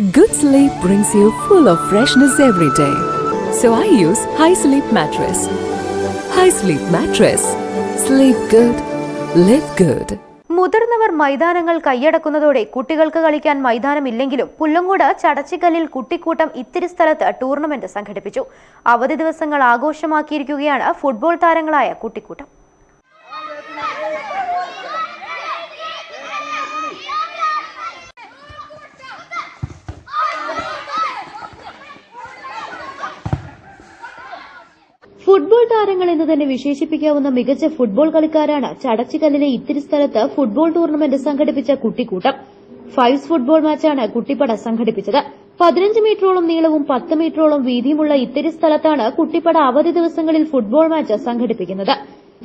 Good sleep brings you full of freshness every day. So I use High Sleep Mattress. High Sleep Mattress. Sleep good. Live good. മുതിർന്നവർ മൈതാനങ്ങൾ കൈയടക്കുന്നതോടെ കുട്ടികൾക്ക് കളിക്കാൻ മൈതാനമില്ലെങ്കിലും പുല്ലങ്കോട് ചടച്ചിക്കല്ലിൽ കുട്ടിക്കൂട്ടം ഇത്തിരി സ്ഥലത്ത് tournament സംഘടിപ്പിച്ചു അവധി ദിവസങ്ങൾ ആഘോഷമാക്കിയിരിക്കുകയാണ് ഫുട്ബോൾ താരങ്ങളായ കുട്ടിക്കൂട്ടം ഫുട്ബോൾ താരങ്ങൾ എന്ന് തന്നെ വിശേഷിപ്പിക്കാവുന്ന മികച്ച ഫുട്ബോൾ കളിക്കാരാണ് ചടച്ചിക്കല്ലിലെ ഇത്തിരി സ്ഥലത്ത് ഫുട്ബോൾ ടൂർണമെന്റ് സംഘടിപ്പിച്ച കുട്ടിക്കൂട്ടം. ഫൈവ്സ് ഫുട്ബോൾ മാച്ചാണ് കുട്ടിപ്പട സംഘടിപ്പിച്ചത്. പതിനഞ്ച് മീറ്ററോളം നീളവും പത്ത് മീറ്ററോളം വീതിയുമുള്ള ഇത്തിരി സ്ഥലത്താണ് കുട്ടിപ്പട അവധി ദിവസങ്ങളിൽ ഫുട്ബോൾ മാച്ച് സംഘടിപ്പിക്കുന്നത്.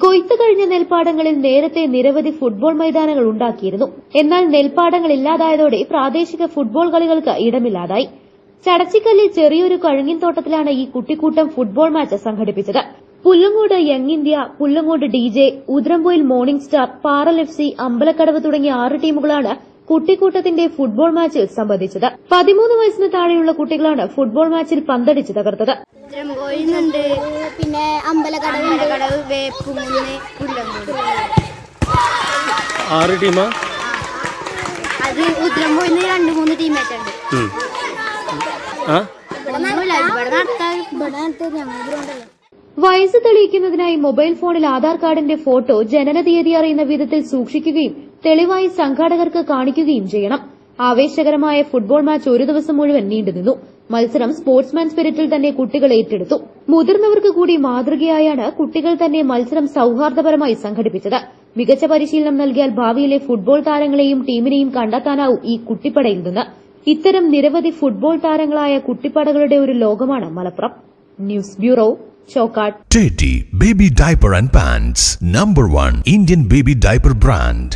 കൊയ്ത്ത് കഴിഞ്ഞ നെൽപ്പാടങ്ങളിൽ നേരത്തെ നിരവധി ഫുട്ബോൾ മൈതാനങ്ങൾ ഉണ്ടാക്കിയിരുന്നു. എന്നാൽ നെൽപ്പാടങ്ങൾ ഇല്ലാതായതോടെ പ്രാദേശിക ഫുട്ബോൾ കളികൾക്ക് ഇടമില്ലാതായി. ചടച്ചിക്കല്ലിൽ ചെറിയൊരു കഴുങ്ങിൻ തോട്ടത്തിലാണ് ഈ കുട്ടിക്കൂട്ടം ഫുട്ബോൾ മാച്ച് സംഘടിപ്പിച്ചത്. Pullangode young India Pullangode D J ഉദ്രംപോയിൽ morning star Paral F C Ambalakkadavu തുടങ്ങിയ ആറ് ടീമുകളാണ് കുട്ടിക്കൂട്ടത്തിന്റെ ഫുട്ബോൾ മാച്ചിൽ സംബന്ധിച്ചത്. പതിമൂന്ന് വയസ്സിന് താഴെയുള്ള കുട്ടികളാണ് ഫുട്ബോൾ മാച്ചിൽ പന്തടിച്ച് തകർത്തത്. പിന്നെ ആറ് ടീമാ? അത് ഉദ്രംകോയിന്ന് രണ്ട് മൂന്ന് ടീമായിട്ടുണ്ട്. വയസ്സ് തെളിയിക്കുന്നതിനായി മൊബൈൽ ഫോണിൽ ആധാർ കാർഡിന്റെ ഫോട്ടോ ജനന തീയതി അറിയുന്ന വിധത്തിൽ സൂക്ഷിക്കുകയും തെളിവായി സംഘാടകർക്ക് കാണിക്കുകയും ചെയ്യണം. ആവേശകരമായ ഫുട്ബോൾ മാച്ച് ഒരു ദിവസം മുഴുവൻ നീണ്ടുനിന്നു മത്സരം സ്പോർട്സ്മാൻ സ്പിരിറ്റിൽ തന്നെ കുട്ടികൾ ഏറ്റെടുത്തു. മുതിർന്നവർക്ക് കൂടി മാതൃകയായാണ് കുട്ടികൾ തന്നെ മത്സരം സൌഹാർദ്ദപരമായി സംഘടിപ്പിച്ചത്. മികച്ച പരിശീലനം നൽകിയാൽ ഭാവിയിലെ ഫുട്ബോൾ താരങ്ങളെയും ടീമിനെയും കണ്ടെത്താനാവും ഈ കുട്ടിപ്പടയിൽ നിന്ന്. ഇത്തരം നിരവധി ഫുട്ബോൾ താരങ്ങളായ കുട്ടിപ്പാടകളുടെ ഒരു ലോകമാണ് Malappuram. News bureau Chokkad baby diaper and pants number one Indian baby diaper brand.